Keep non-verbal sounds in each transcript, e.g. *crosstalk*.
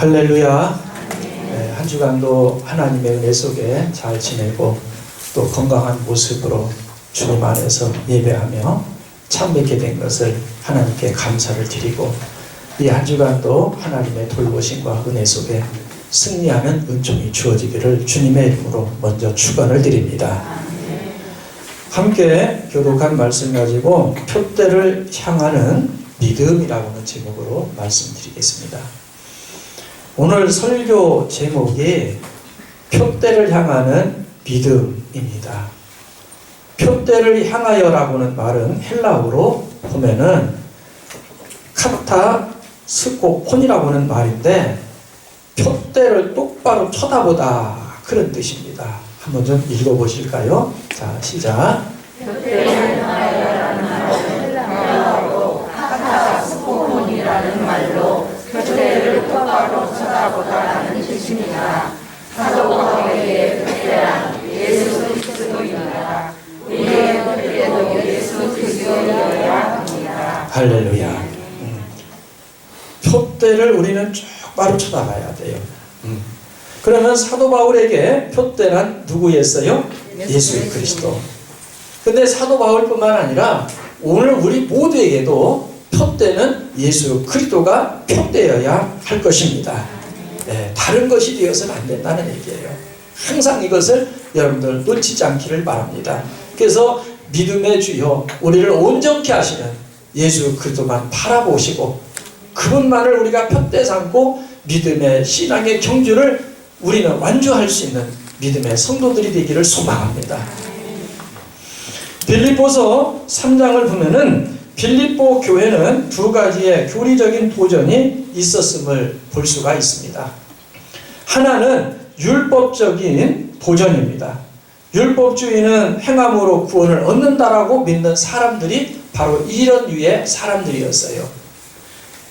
할렐루야. 네, 한 주간도 하나님의 은혜 속에 잘 지내고 또 건강한 모습으로 주님 안에서 예배하며 참 뵙게 된 것을 하나님께 감사를 드리고 이 한 주간도 하나님의 돌보심과 은혜 속에 승리하는 은총이 주어지기를 주님의 이름으로 먼저 축원을 드립니다. 함께 교독한 말씀 가지고 표대를 향하는 믿음이라고 하는 제목으로 말씀드리겠습니다. 오늘 설교 제목이 표대를 향하는 믿음입니다. 표대를 향하여라고는 말은 헬라어로 보면은 카타 스코폰이라고 하는 말인데 표대를 똑바로 쳐다보다 그런 뜻입니다. 한번 좀 읽어보실까요? 자 시작. 스포폰이라는 말로 표대를 똑바로 쳐다보다라는 뜻입니다. 사도 바울에게 표대란 예수 그리스도입니다. 우리의 표대도 예수 그리스도여야 합니다. 할렐루야. 음. 표대를 우리는 똑바로 쳐다봐야 돼요. 음. 그러면 사도 바울에게 표대란 누구였어요? 예수 그리스도. 근데 사도 바울뿐만 아니라 오늘 우리 모두에게도 표대는 예수 그리스도가 표대여야 할 것입니다. 네, 다른 것이 되어서는 안 된다는 얘기예요. 항상 이것을 여러분들 놓치지 않기를 바랍니다. 그래서 믿음의 주여 우리를 온전케 하시는 예수 그리스도만 바라보시고 그분만을 우리가 표대 삼고 믿음의 신앙의 경주를 우리는 완주할 수 있는 믿음의 성도들이 되기를 소망합니다. 빌립보서 3장을 보면은 빌립보 교회는 두 가지의 교리적인 도전이 있었음을 볼 수가 있습니다. 하나는 율법적인 도전입니다. 율법주의는 행함으로 구원을 얻는다라고 믿는 사람들이 바로 이런 류의 사람들이었어요.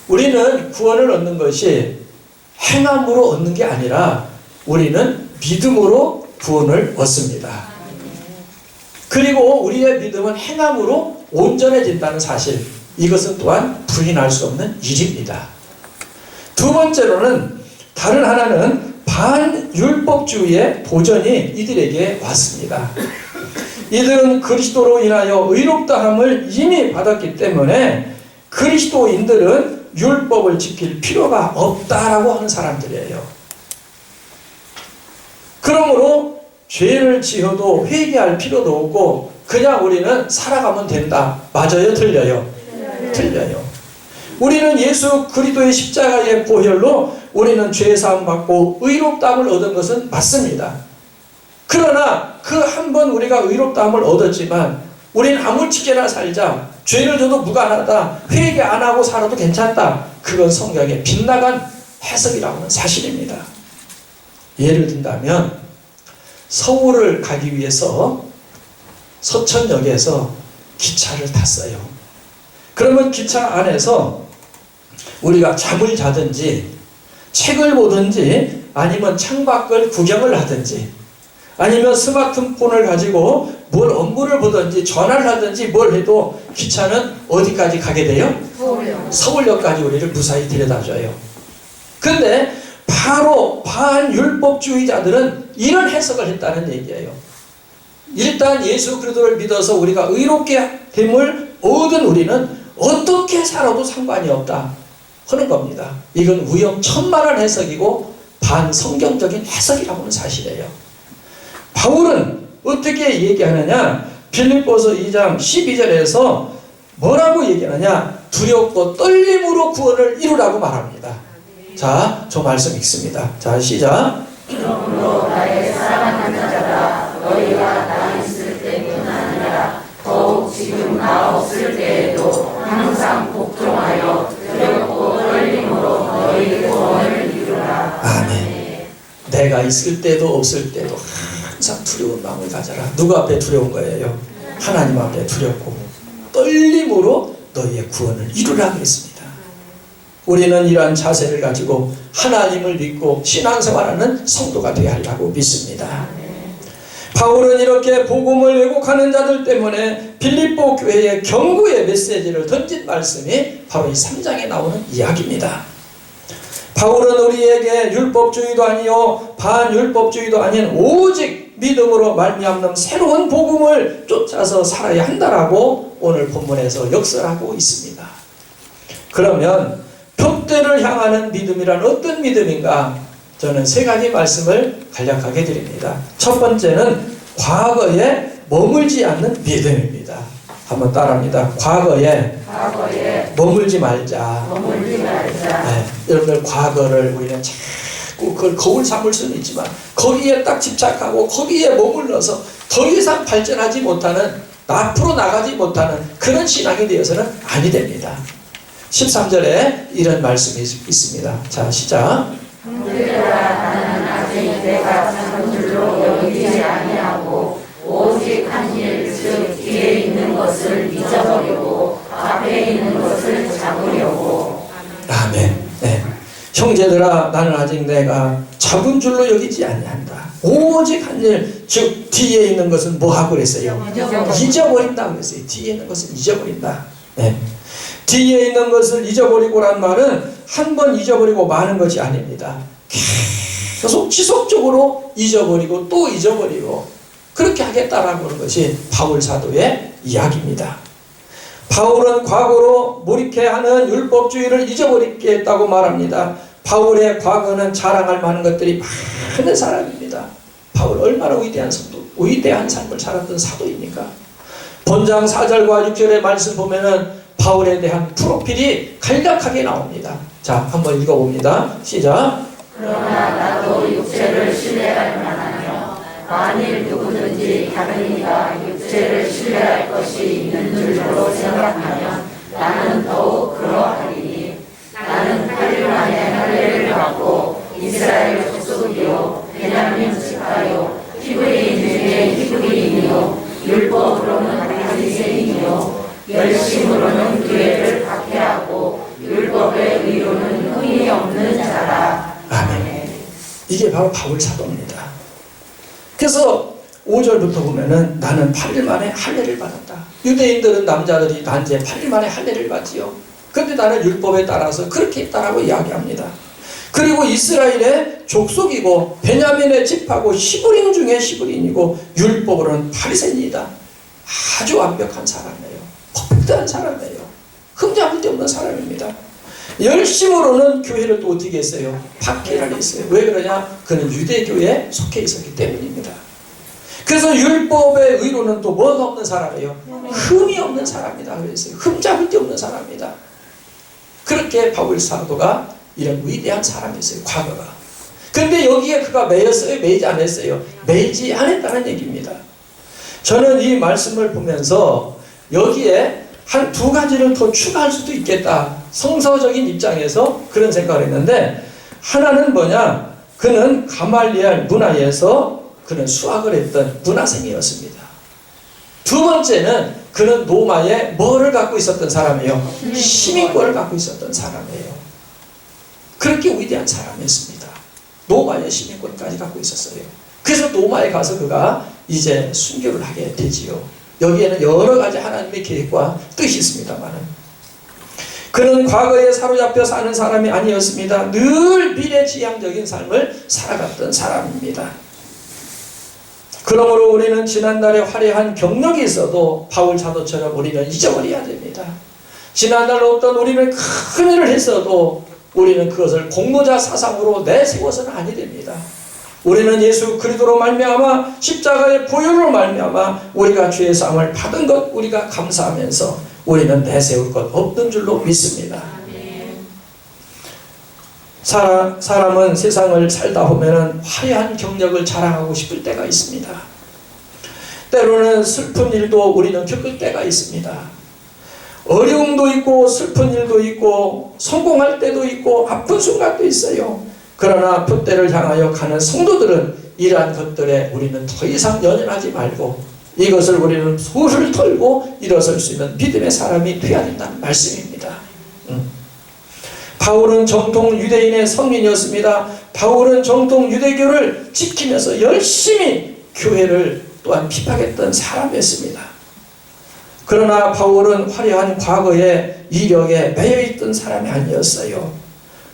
우리는 구원을 얻는 것이 행함으로 얻는 게 아니라 우리는 믿음으로 구원을 얻습니다. 그리고 우리의 믿음은 행함으로 온전해진다는 사실, 이것은 또한 부인할 수 없는 일입니다. 두 번째로는 다른 하나는 반율법주의의 도전이 이들에게 왔습니다. 이들은 그리스도로 인하여 의롭다함을 이미 받았기 때문에 그리스도인들은 율법을 지킬 필요가 없다라고 하는 사람들이에요. 그러므로 죄를 지어도 회개할 필요도 없고 그냥 우리는 살아가면 된다. 맞아요? 틀려요? 틀려요. 우리는 예수 그리스도의 십자가의 보혈로 우리는 죄 사함 받고 의롭다함을 얻은 것은 맞습니다. 그러나 그 한 번 우리가 의롭다함을 얻었지만 우리는 아무렇게나 살자 죄를 져도 무관하다 회개 안 하고 살아도 괜찮다 그건 성경의 빗나간 해석이라고는 사실입니다. 예를 든다면 서울을 가기 위해서 서천역에서 기차를 탔어요. 그러면 기차 안에서 우리가 잠을 자든지 책을 보든지 아니면 창밖을 구경을 하든지 아니면 스마트폰을 가지고 뭘 업무를 보든지 전화를 하든지 뭘 해도 기차는 어디까지 가게 돼요? 서울요. 서울역까지 우리를 무사히 데려다줘요. 근데 바로 반율법주의자들은 이런 해석을 했다는 얘기예요. 일단 예수 그리스도를 믿어서 우리가 의롭게 됨을 얻은 우리는 어떻게 살아도 상관이 없다 하는 겁니다. 이건 위험천만한 해석이고 반성경적인 해석이라고 는 사실이에요. 바울은 어떻게 얘기하느냐? 빌립보서 2장 12절에서 뭐라고 얘기하느냐? 두렵고 떨림으로 구원을 이루라고 말합니다. 자, 저 말씀 읽습니다. 자, 시작. 나 없을 때에도 항상 복종하여 두렵고 떨림으로 너희 구원을 이루라. 아멘. 내가 있을 때도 없을 때도 항상 두려운 마음을 가져라. 누구 앞에 두려운 거예요? 하나님 앞에 두렵고 떨림으로 너희의 구원을 이루라 그랬습니다. 우리는 이러한 자세를 가지고 하나님을 믿고 신앙생활하는 성도가 되어야 하리라고 믿습니다. 바울은 이렇게 복음을 왜곡하는 자들 때문에 빌립보 교회에 경고의 메시지를 던진 말씀이 바로 이 3장에 나오는 이야기입니다. 바울은 우리에게 율법주의도 아니요 반율법주의도 아닌 오직 믿음으로 말미암는 새로운 복음을 쫓아서 살아야 한다라고 오늘 본문에서 역설하고 있습니다. 그러면 표대를 향하는 믿음이란 어떤 믿음인가? 저는 세 가지 말씀을 간략하게 드립니다. 첫 번째는 과거에 머물지 않는 믿음입니다. 한번 따라합니다. 과거에 과거에 머물지 말자. 머물지 말자. 네, 여러분들 과거를 우리는 자꾸 그걸 거울 삼을 수는 있지만 거기에 딱 집착하고 거기에 머물러서 더 이상 발전하지 못하는 앞으로 나가지 못하는 그런 신앙이 되어서는 아니 됩니다. 13절에 이런 말씀이 있- 있습니다. 자 시작. 형제들아 나는 아직 내가 작은 줄로 여기지 아니하고 오직 한 일 즉 뒤에 있는 것을 잊어버리고 앞에 있는 것을 잡으려고 아멘. 네. 형제들아 나는 아직 내가 작은 줄로 여기지 아니한다. 오직 한 일, 즉 뒤에 있는 것은 뭐 하고 그랬어요? 잊어버린다 그랬어요. 뒤에 있는 것을 잊어버린다. 네. 뒤에 있는 것을 잊어버리고란 말은 한 번 잊어버리고 마는 것이 아닙니다. 계속 지속적으로 잊어버리고 또 잊어버리고 그렇게 하겠다라고 하는 것이 바울 사도의 이야기입니다. 바울은 과거로 몰입해 하는 율법주의를 잊어버리겠다고 말합니다. 바울의 과거는 자랑할 만한 것들이 많은 사람입니다. 바울 얼마나 위대한 성도, 위대한 삶을 살았던 사도입니까? 본장 4절과 6절의 말씀 보면은 바울에 대한 프로필이 간략하게 나옵니다. 자, 한번 읽어봅니다. 시작. 그러나 나도 육체를 신뢰할 만하며 만일 누구든지 다른 이가 육체를 신뢰할 것이 있는 줄로 생각하면 나는 더욱 그러하리니 나는 8일 만에 할례를 받고 이스라엘 족속이요 베냐민 지파요 히브리인 중에 히브리인이요 율법으로는 바리새인이요 열심으로는 교회를 박해하고 율법의 의로는 흥이 없는 자라 아멘. 이게 바로 바울 사도입니다. 그래서 5절부터 보면은 나는 8일 만에 할례를 받았다. 유대인들은 남자들이 단지 8일 만에 할례를 받지요. 그런데 나는 율법에 따라서 그렇게 했다라고 이야기합니다. 그리고 이스라엘의 족속이고 베냐민의 집하고 시브린 중에 시브린이고 율법으로는 바리새인이다. 아주 완벽한 사람이에요. 퍼펙트한 사람이에요. 흠잡을 데 없는 사람입니다. 열심으로는 교회를 또 어떻게 했어요? 박해를 했어요. 왜 그러냐? 그는 유대교에 속해 있었기 때문입니다. 그래서 율법의 의로는 또 뭐가 없는 사람이에요? 흠이 없는 사람이다. 그랬어요. 흠잡을 데 없는 사람이다. 그렇게 바울 사도가 이런 위대한 사람이었어요. 과거가. 근데 여기에 그가 매였어요? 매이지 않았어요? 매이지 않았다는 얘기입니다. 저는 이 말씀을 보면서 여기에 한 두 가지를 더 추가할 수도 있겠다. 성서적인 입장에서 그런 생각을 했는데 하나는 뭐냐? 그는 가말리엘 문화에서 그는 수학을 했던 문화생이었습니다. 두 번째는 그는 로마에 뭐를 갖고 있었던 사람이에요? 시민권을 갖고 있었던 사람이에요. 그렇게 위대한 사람이었습니다. 로마의 시민권까지 갖고 있었어요. 그래서 로마에 가서 그가 이제 순교를 하게 되지요. 여기에는 여러 가지 하나님의 계획과 뜻이 있습니다만은 그는 과거에 사로잡혀 사는 사람이 아니었습니다. 늘 미래지향적인 삶을 살아갔던 사람입니다. 그러므로 우리는 지난날에 화려한 경력이 있어도 바울 사도처럼 우리는 잊어버려야 됩니다. 지난날 어떤 우리는 큰 일을 했어도 우리는 그것을 공로자 사상으로 내세워서는 아니 됩니다. 우리는 예수 그리스도로 말미암아 십자가의 보혈로 말미암아 우리가 죄의 사함을 받은 것 우리가 감사하면서 우리는 내세울 것 없는 줄로 믿습니다. 사람, 사람은 세상을 살다 보면은 화려한 경력을 자랑하고 싶을 때가 있습니다. 때로는 슬픈 일도 우리는 겪을 때가 있습니다. 어려움도 있고 슬픈 일도 있고 성공할 때도 있고 아픈 순간도 있어요. 그러나 표대를 향하여 가는 성도들은 이러한 것들에 우리는 더 이상 연연하지 말고 이것을 우리는 소를 털고 일어설 수 있는 믿음의 사람이 되어야 된다는 말씀입니다. 음. 바울은 정통 유대인의 성민이었습니다. 바울은 정통 유대교를 지키면서 열심히 교회를 또한 핍박했던 사람이었습니다. 그러나 바울은 화려한 과거의 이력에 매여 있던 사람이 아니었어요.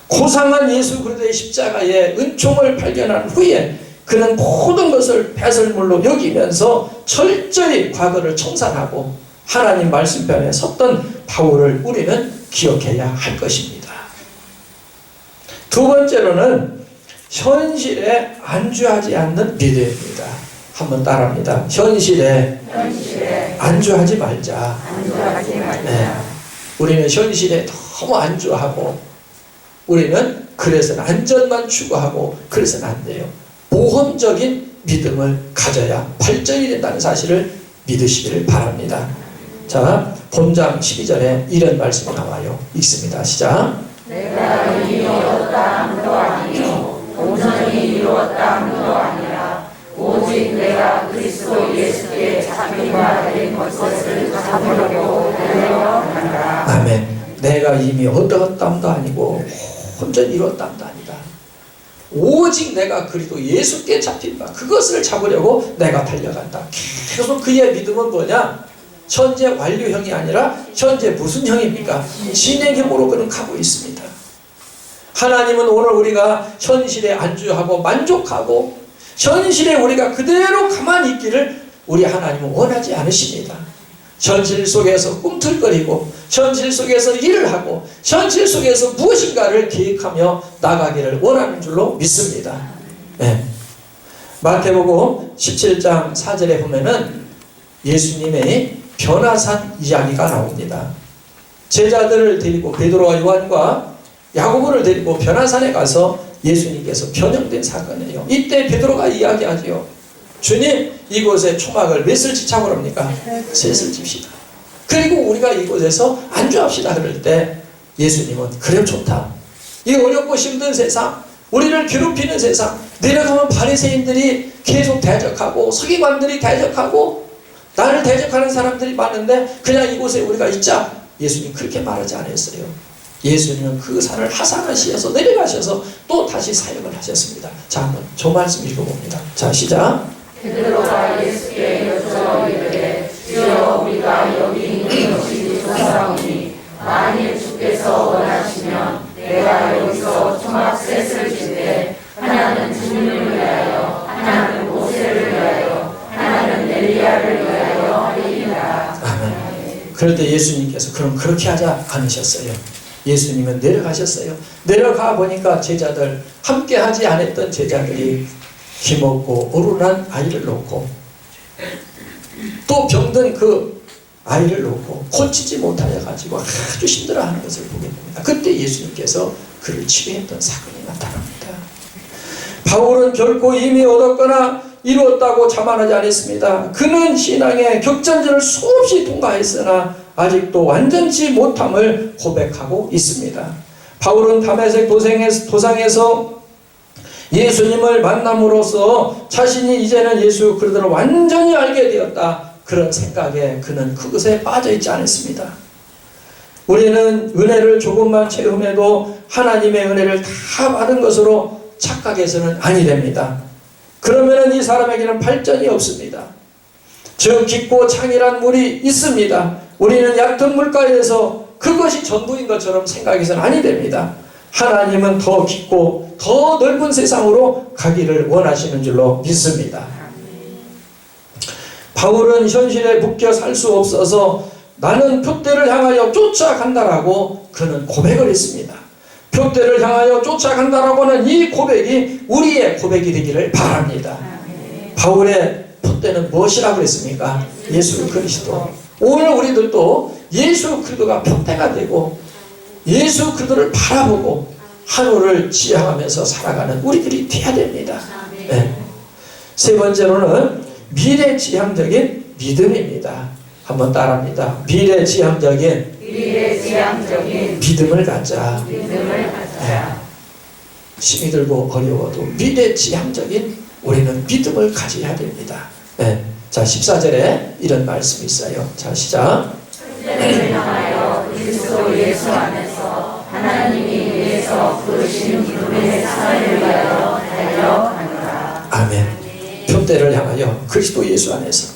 고상한 예수 그리스도의 십자가의 은총을 발견한 후에 그는 모든 것을 배설물로 여기면서 철저히 과거를 청산하고 하나님 말씀편에 섰던 바울을 우리는 기억해야 할 것입니다. 두 번째로는 현실에 안주하지 않는 믿음입니다. 한번 따라합니다. 현실에 현실에 안주하지 말자. 안주하지 네. 말자. 우리는 현실에 너무 안주하고 우리는 그래서는 안전만 추구하고 그래서는 안 돼요. 모험적인 믿음을 가져야 발전이 된다는 사실을 믿으시기를 바랍니다. 자, 본장 12절에 이런 말씀이 나와요. 읽습니다. 시작. 얻었다 함도 아니요 온전히 이루었다 함도 아니라 오직 내가 그리스도 예수께 잡힌 바 된 것을 잡으려고 달려간다. 아멘. 내가 이미 얻었담도 아니고 온전히 이뤘담도 아니다. 오직 내가 그리도 예수께 잡힌 바 그것을 잡으려고 내가 달려간다. 계속 그의 믿음은 뭐냐? 현재 완료형이 아니라 현재 무슨 형입니까? 진행형으로 그는 가고 있습니다. 하나님은 오늘 우리가 현실에 안주하고 만족하고 현실에 우리가 그대로 가만히 있기를 우리 하나님은 원하지 않으십니다. 현실 속에서 꿈틀거리고 현실 속에서 일을 하고 현실 속에서 무엇인가를 계획하며 나가기를 원하는 줄로 믿습니다. 네. 마태복음 17장 4절에 보면은 예수님의 변화산 이야기가 나옵니다. 제자들을 데리고 베드로와 요한과 야고보를 데리고 변화산에 가서 예수님께서 변형된 사건이에요. 이때 베드로가 이야기하지요. 주님 이곳에 초막을 몇을 지참을 합니까? 셋을 집시다. 그리고 우리가 이곳에서 안주합시다 그럴 때 예수님은 그래 좋다. 이 어렵고 힘든 세상 우리를 괴롭히는 세상 내려가면 바리새인들이 계속 대적하고 서기관들이 대적하고 나를 대적하는 사람들이 많은데 그냥 이곳에 우리가 있자 예수님 그렇게 말하지 않았어요. 예수님은 그 산을 하산하시어서 내려가셔서 또 다시 사역을 하셨습니다. 자 한번 저 말씀 읽어봅니다. 자 시작. 베드로가 예수께 여쭈어 이르되 주여 우리가 여기 있는 것이 좋사오니 만일 주께서 원하시면 내가 여기서 초막 셋을 줄때 하나는 주님을 위하여 하나는 모세를 위하여 하나는 엘리야를 위하여 하리이다. 아멘. 그럴 때 예수님께서 그럼 그렇게 하자 않으셨어요. 예수님은 내려가셨어요. 내려가 보니까 제자들 함께 하지 않았던 제자들이 힘없고 어른한 아이를 놓고 또 병든 그 아이를 놓고 고치지 못하여 가지고 아주 힘들어하는 것을 보게 됩니다. 그때 예수님께서 그를 치료했던 사건이 나타납니다. 바울은 결코 이미 얻었거나 이루었다고 자만하지 않았습니다. 그는 신앙의 격전지를 수없이 통과했으나 아직도 완전치 못함을 고백하고 있습니다. 바울은 담에색 도생에서, 도상에서 예수님을 만남으로써 자신이 이제는 예수 그리스도를 완전히 알게 되었다. 그런 생각에 그는 그것에 빠져 있지 않았습니다. 우리는 은혜를 조금만 체험해도 하나님의 은혜를 다 받은 것으로 착각해서는 아니 됩니다. 그러면 이 사람에게는 발전이 없습니다. 저 깊고 창이란 물이 있습니다. 우리는 얕은 물가에서 그것이 전부인 것처럼 생각해서는 아니 됩니다. 하나님은 더 깊고 더 넓은 세상으로 가기를 원하시는 줄로 믿습니다. 바울은 현실에 묶여 살 수 없어서 나는 표대를 향하여 쫓아간다라고 그는 고백을 했습니다. 표대를 향하여 쫓아간다라고 하는 이 고백이 우리의 고백이 되기를 바랍니다. 바울의 표대는 무엇이라고 그랬습니까? 예수 그리스도. 오늘 우리들도 예수 그리스도가 표대가 되고 예수 그리스도를 바라보고 하루를 지향하면서 살아가는 우리들이 돼야 됩니다. 네. 세 번째로는 미래지향적인 믿음입니다. 한번 따라합니다. 미래지향적인 미래지향적인 믿음을 갖자. 믿음을 가져라. 힘이 들고 어려워도 미래지향적인 우리는 믿음을 가져야 됩니다. 네. 자, 14절에 이런 말씀이 있어요. 자, 시작. 아멘. 표대를 향하여 그리스도 예수 안에서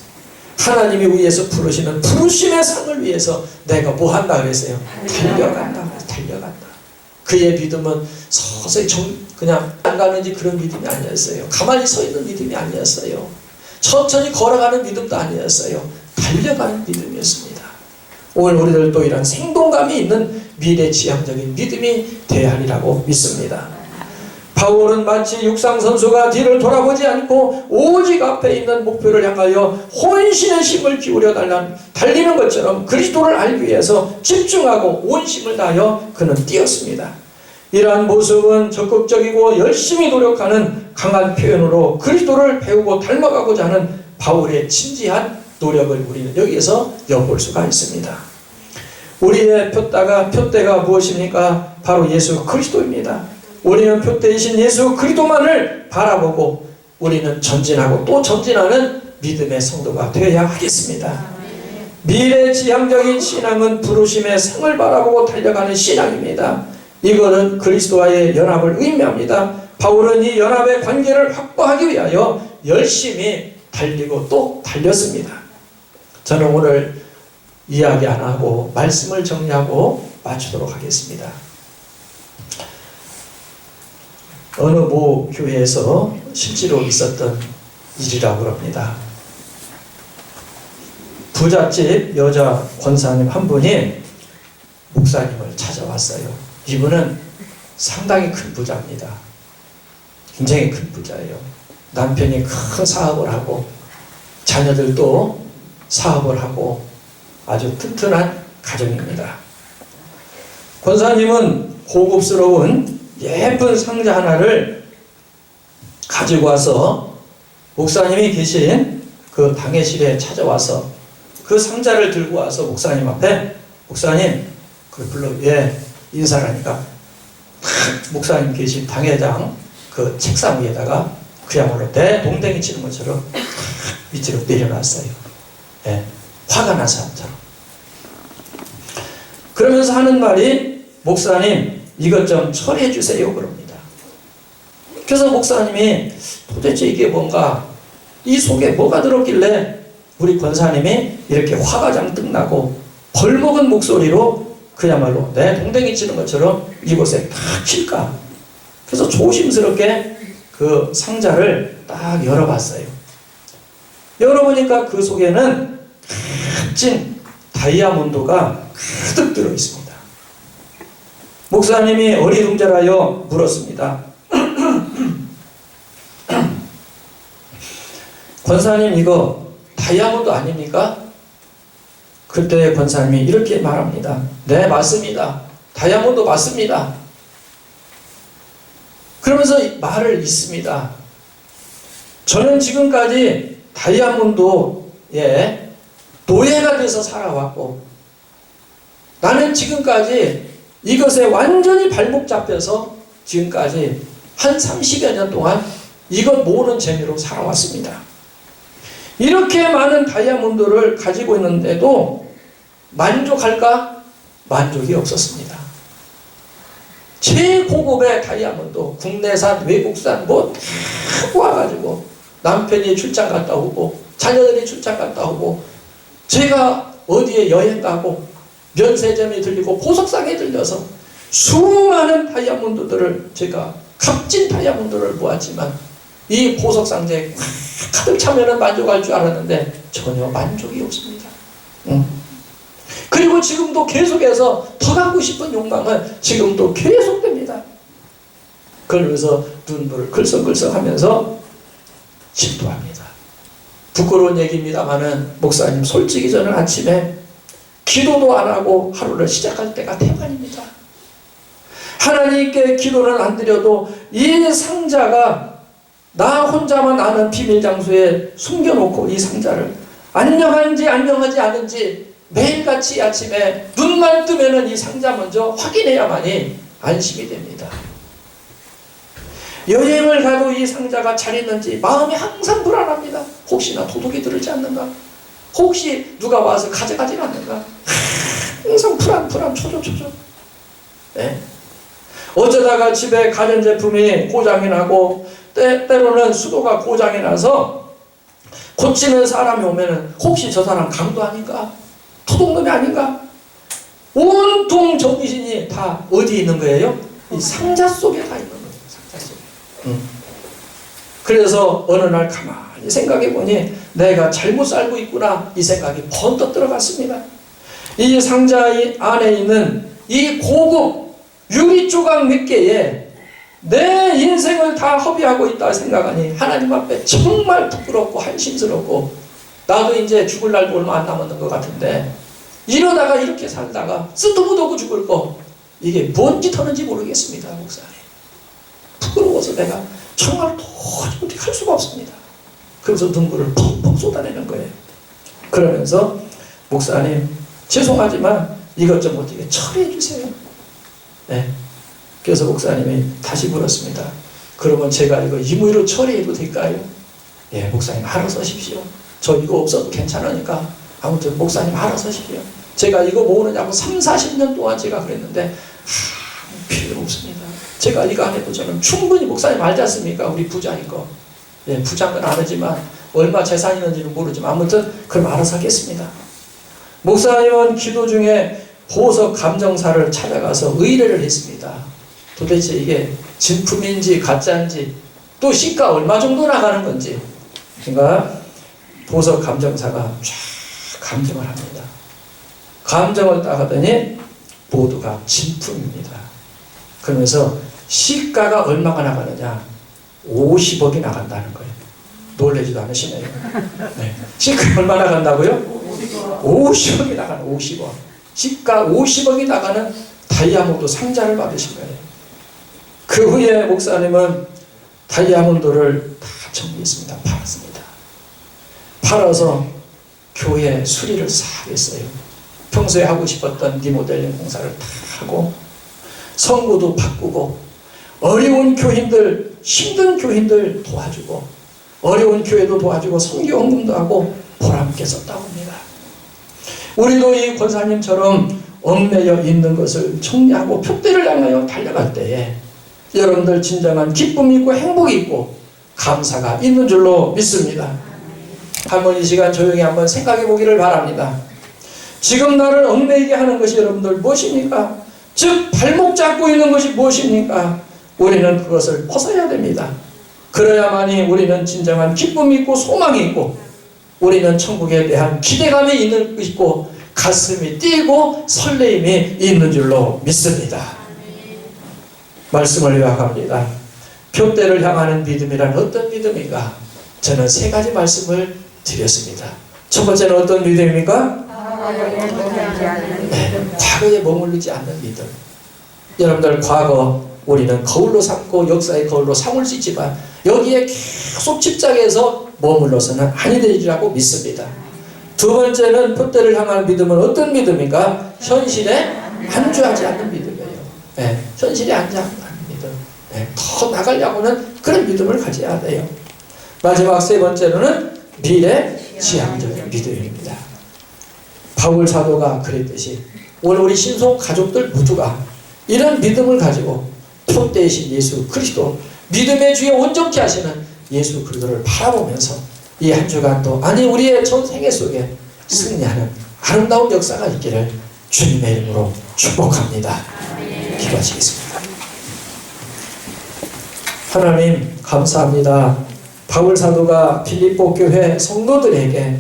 하나님이 위해서 부르시는 부르심의 상을 위해서 내가 뭐 한다 그랬어요? 달려간다. 달려간다. 그의 믿음은 서서히 정, 그냥 안 가는지 그런 믿음이 아니었어요. 가만히 서 있는 믿음이 아니었어요. 천천히 걸어가는 믿음도 아니었어요. 달려가는 믿음이었습니다. 오늘 우리들도 이런 생동감이 있는 미래지향적인 믿음이 하리라고 믿습니다. 바울은 마치 육상 선수가 뒤를 돌아보지 않고 오직 앞에 있는 목표를 향하여 혼신의 힘을 기울여 달란 달리는 것처럼 그리스도를 알기 위해서 집중하고 온심을 다하여 그는 뛰었습니다. 이러한 모습은 적극적이고 열심히 노력하는 강한 표현으로 그리스도를 배우고 닮아가고자 하는 바울의 진지한 노력을 우리는 여기에서 엿볼 수가 있습니다. 우리의 표대가 표대가 무엇입니까? 바로 예수 그리스도입니다. 우리는 표대이신 예수 그리스도만을 바라보고 우리는 전진하고 또 전진하는 믿음의 성도가 되어야 하겠습니다. 미래 지향적인 신앙은 부르심의 생을 바라보고 달려가는 신앙입니다. 이거는 그리스도와의 연합을 의미합니다. 바울은 이 연합의 관계를 확보하기 위하여 열심히 달리고 또 달렸습니다. 저는 오늘 이야기 안 하고 말씀을 정리하고 마치도록 하겠습니다. 어느 모 교회에서 실제로 있었던 일이라고 합니다. 부잣집 여자 권사님 한 분이 목사님을 찾아왔어요. 이분은 상당히 큰 부자입니다. 굉장히 큰 부자예요. 남편이 큰 사업을 하고 자녀들도 사업을 하고 아주 튼튼한 가정입니다. 권사님은 고급스러운 예쁜 상자 하나를 가지고 와서 목사님이 계신 그 당회실에 찾아와서 그 상자를 들고 와서 목사님 앞에 목사님 그 불러 예 인사하니까 *laughs* 목사님 계신 당회장 그 책상 위에다가 그야말로 내 동댕이 치는 것처럼 *laughs* 밑으로 내려놨어요. 예, 화가 난 사람처럼. 그러면서 하는 말이 목사님 이것 좀 처리해 주세요 그럽니다. 그래서 목사님이 도대체 이게 뭔가 이 속에 뭐가 들었길래 우리 권사님이 이렇게 화가 잔뜩 나고 벌먹은 목소리로 그야말로 내 동댕이 치는 것처럼 이곳에 탁 칠까. 그래서 조심스럽게 그 상자를 딱 열어봤어요. 열어보니까 그 속에는 값진 다이아몬드가 가득 들어 있습니다. 목사님이 어리둥절하여 물었습니다. *clears throat* 권사님 이거 다이아몬드 아닙니까? 그때 권사님이 이렇게 말합니다. 네 맞습니다. 다이아몬드 맞습니다. 그러면서 말을 잇습니다. 저는 지금까지 다이아몬드에 노예가 돼서 살아왔고 나는 지금까지 이것에 완전히 발목 잡혀서 지금까지 한 30여 년 동안 이것 모으는 재미로 살아왔습니다. 이렇게 많은 다이아몬드를 가지고 있는데도 만족할까? 만족이 없었습니다. 최고급의 다이아몬드, 국내산, 외국산 뭐 다 모아가지고 남편이 출장 갔다 오고 자녀들이 출장 갔다 오고 제가 어디에 여행 가고 면세점에 들리고 보석상에 들려서 수많은 다이아몬드들을 제가 값진 다이아몬드를 모았지만 이 보석 상자에 가득 차면은 만족할 줄 알았는데 전혀 만족이 없습니다. 응. 그리고 지금도 계속해서 더 갖고 싶은 욕망은 지금도 계속됩니다. 그러면서 눈물을 글썽글썽 하면서 질투합니다. 부끄러운 얘기입니다만은 목사님 솔직히 저는 아침에 기도도 안 하고 하루를 시작할 때가 대반입니다. 하나님께 기도는 안 드려도 이 상자가 나 혼자만 아는 비밀 장소에 숨겨놓고 이 상자를 안녕한지 안녕하지 않은지 매일같이 아침에 눈만 뜨면은 이 상자 먼저 확인해야만이 안심이 됩니다. 여행을 가도 이 상자가 잘 있는지 마음이 항상 불안합니다. 혹시나 도둑이 들을지 않는가? 혹시 누가 와서 가져가지 않는가? 항상 불안, 불안, 초조, 초조. 네. 어쩌다가 집에 가전제품이 고장이 나고 때, 때로는 수도가 고장이 나서 고치는 사람이 오면은 혹시 저 사람 강도 아닌가? 도둑놈이 아닌가? 온통 정신이 다 어디 있는 거예요? 이 상자 속에 다 있는 거예요. 상자 속에. 음. 그래서 어느 날 가만히 생각해 보니 내가 잘못 살고 있구나 이 생각이 번뜩 들어갔습니다. 이 상자 안에 있는 이 고급 유리 조각 몇 개에 내 인생을 다 허비하고 있다 생각하니 하나님 앞에 정말 부끄럽고 한심스럽고 나도 이제 죽을 날도 얼마 안 남았는 것 같은데 이러다가 이렇게 살다가 쓰도 못하고 죽을 거 이게 뭔 짓 하는지 모르겠습니다 목사님. 부끄러워서 내가 정말 도저히 어떻게 할 수가 없습니다. 그래서 눈물을 펑펑 쏟아내는 거예요. 그러면서 목사님 죄송하지만 이것 좀 어떻게 처리해 주세요. 네. 그래서 목사님이 다시 물었습니다 그러면 제가 이거 임의로 처리해도 될까요? 예 목사님 알아서 하십시오 저 이거 없어도 괜찮으니까 아무튼 목사님 알아서 하십시오 제가 이거 모으느냐고 3, 40년 동안 제가 그랬는데 아무 필요 없습니다. 제가 이거 안 해도 저는 충분히 목사님 알지 않습니까? 우리 부자인 거. 예, 부자는 안 하지만 얼마 재산이 있는지는 모르지만 아무튼 그럼 알아서 하겠습니다. 목사님은 기도 중에 보석 감정사를 찾아가서 의뢰를 했습니다. 도대체 이게 진품인지 가짜인지 또 시가 얼마 정도 나가는 건지 그러니까 보석 감정사가 쫙 감정을 합니다. 감정을 따가더니 모두가 진품입니다. 그러면서 시가가 얼마가 나가느냐? 50억이 나간다는 거예요. 놀라지도 않으시네요. 네. 시가 얼마 나간다고요? 50억 이 나가는 50억. 시가 50억이 나가는 다이아몬드 상자를 받으신 거예요. 그 후에 목사님은 다이아몬드를 다 정리했습니다. 팔았습니다. 팔아서 교회 수리를 싹 했어요. 평소에 하고 싶었던 리모델링 공사를 다 하고 성구도 바꾸고 어려운 교인들 힘든 교인들 도와주고 어려운 교회도 도와주고 성교 헌금도 하고 보람있게 썼다고 합니다. 우리도 이 권사님처럼 얽매여 있는 것을 정리하고 표대를 향하여 달려갈 때에 여러분들 진정한 기쁨이 있고 행복이 있고 감사가 있는 줄로 믿습니다. 한번 이 시간 조용히 한번 생각해 보기를 바랍니다. 지금 나를 얽매이게 하는 것이 여러분들 무엇입니까? 즉 발목 잡고 있는 것이 무엇입니까? 우리는 그것을 벗어야 됩니다. 그래야만이 우리는 진정한 기쁨이 있고 소망이 있고 우리는 천국에 대한 기대감이 있고 가슴이 뛰고 설레임이 있는 줄로 믿습니다. 말씀을 요약합니다. 표대를 향하는 믿음이란 어떤 믿음인가? 저는 세 가지 말씀을 드렸습니다. 첫 번째는 어떤 믿음입니까? 네, 과거에 머무르지 않는 믿음. 여러분들 과거 우리는 거울로 삼고 역사의 거울로 삼을 수 있지만 여기에 계속 집착해서 머물러서는 아니 되리라고 믿습니다. 두 번째는 표대를 향한 믿음은 어떤 믿음인가? 현실에 안주하지 않는 믿음 네, 현실에 안주하지 않는 믿음. 네, 더 나가려고는 그런 믿음을 가져야 돼요. 마지막 세 번째로는 미래 지향적인 믿음입니다. 바울 사도가 그랬듯이 오늘 우리 신속 가족들 모두가 이런 믿음을 가지고 표대이신 예수 그리스도 믿음의 주에 온전케 하시는 예수 그리스도를 바라보면서 이 한 주간도 아니 우리의 전 생애 속에 승리하는 아름다운 역사가 있기를 주님의 이름으로 축복합니다. 기도하시겠습니다. 하나님 감사합니다. 바울 사도가 필리포 교회 성도들에게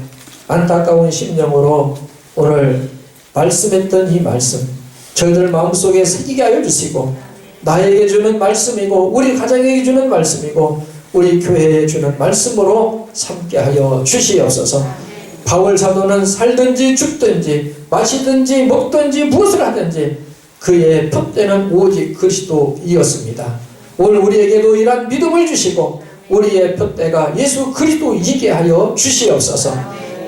안타까운 심령으로 오늘 말씀했던 이 말씀 저희들 마음속에 새기게 하여 주시고 나에게 주는 말씀이고 우리 가정에게 주는 말씀이고 우리 교회에 주는 말씀으로 삼게 하여 주시옵소서 바울 사도는 살든지 죽든지 마시든지 먹든지 무엇을 하든지 그의 표대는 오직 그리스도이었습니다. 오늘 우리에게도 이러한 믿음을 주시고 우리의 표대가 예수 그리스도이게 하여 주시옵소서.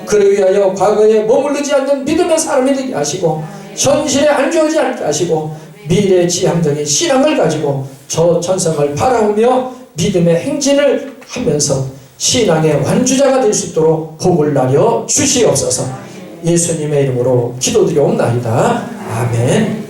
그를 위하여 과거에 머무르지 않는 믿음의 사람이 되게 하시고 현실에 안주하지 않게 하시고 미래 지향적인 신앙을 가지고 저 천성을 바라보며 믿음의 행진을 하면서 신앙의 완주자가 될 수 있도록 복을 나려 주시옵소서. 예수님의 이름으로 기도드리옵나이다. 아멘